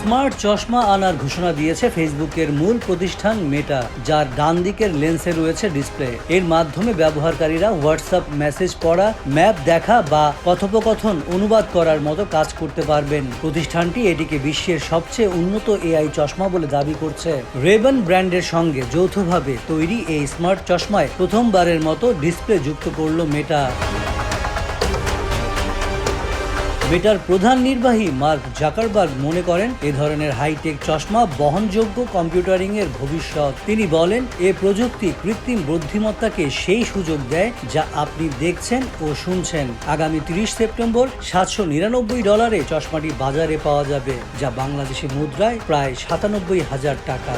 Smart চশমা আনার ঘোষণা দিয়েছে ফেসবুকের মূল প্রতিষ্ঠান মেটা, যার ডান দিকের লেন্সে রয়েছে ডিসপ্লে। এর মাধ্যমে ব্যবহারকারীরা হোয়াটসঅ্যাপ মেসেজ পড়া, ম্যাপ দেখা বা কথোপকথন অনুবাদ করার মতো কাজ করতে পারবেন। প্রতিষ্ঠানটি এটিকে বিশ্বের সবচেয়ে উন্নত এআই চশমা বলে দাবি করছে। রেবন ব্র্যান্ডের সঙ্গে যৌথভাবে তৈরি এই স্মার্ট চশমায় প্রথমবারের মতো ডিসপ্লে যুক্ত করল মেটা। মেটার প্রধান নির্বাহী মার্ক জাকারবার্গ মনে করেন, এ ধরনের হাইটেক চশমা বহনযোগ্য কম্পিউটারিং এর ভবিষ্যৎ। তিনি বলেন, এ প্রযুক্তি কৃত্রিম বুদ্ধিমত্তাকে সেই সুযোগ দেয় যা আপনি দেখছেন ও শুনছেন। আগামী তিরিশ সেপ্টেম্বর সাতশো নিরানব্বই ডলারে চশমাটি বাজারে পাওয়া যাবে, যা বাংলাদেশি মুদ্রায় প্রায় সাতানব্বই হাজার টাকা।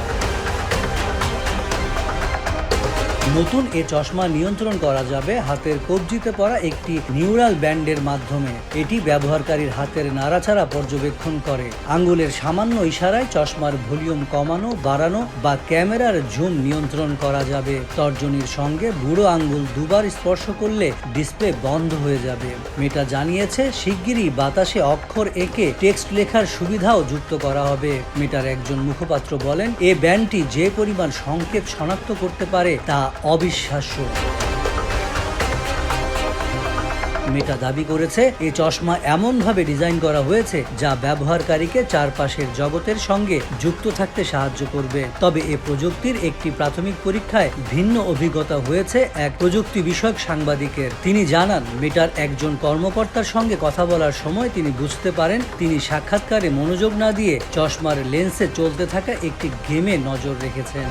নতুন এ চশমা নিয়ন্ত্রণ করা যাবে হাতের কবজিতে পড়া একটি নিউরাল ব্যান্ডের মাধ্যমে। এটি ব্যবহারকারীর হাতের নাড়াছাড়া পর্যবেক্ষণ করে। আঙ্গুলের সামান্য ইশারায় চশমার ভলিউম কমানো, বাড়ানো বা ক্যামেরার জুম নিয়ন্ত্রণ করা যাবে। তর্জনীর সঙ্গে বুড়ো আঙ্গুল দুবার স্পর্শ করলে ডিসপ্লে বন্ধ হয়ে যাবে। মেটা জানিয়েছে, শিগগিরই বাতাসে অক্ষর এঁকে টেক্সট লেখার সুবিধাও যুক্ত করা হবে। মেটার একজন মুখপাত্র বলেন, এ ব্যান্ডটি যে পরিমাণ সংকেত শনাক্ত করতে পারে তা অবিশ্বাস্য। মেটা দাবি করেছে এই চশমা এমনভাবে ডিজাইন করা হয়েছে যা ব্যবহারকারীকে চারপাশের জগতের সঙ্গে যুক্ত থাকতে সাহায্য করবে। তবে এ প্রযুক্তির একটি প্রাথমিক পরীক্ষায় ভিন্ন অভিজ্ঞতা হয়েছে এক প্রযুক্তি বিষয়ক সাংবাদিকের। তিনি জানান, মেটার একজন কর্মকর্তার সঙ্গে কথা বলার সময় তিনি বুঝতে পারেন, তিনি সাক্ষাৎকারে মনোযোগ না দিয়ে চশমার লেন্সে চলতে থাকা একটি গেমে নজর রেখেছেন।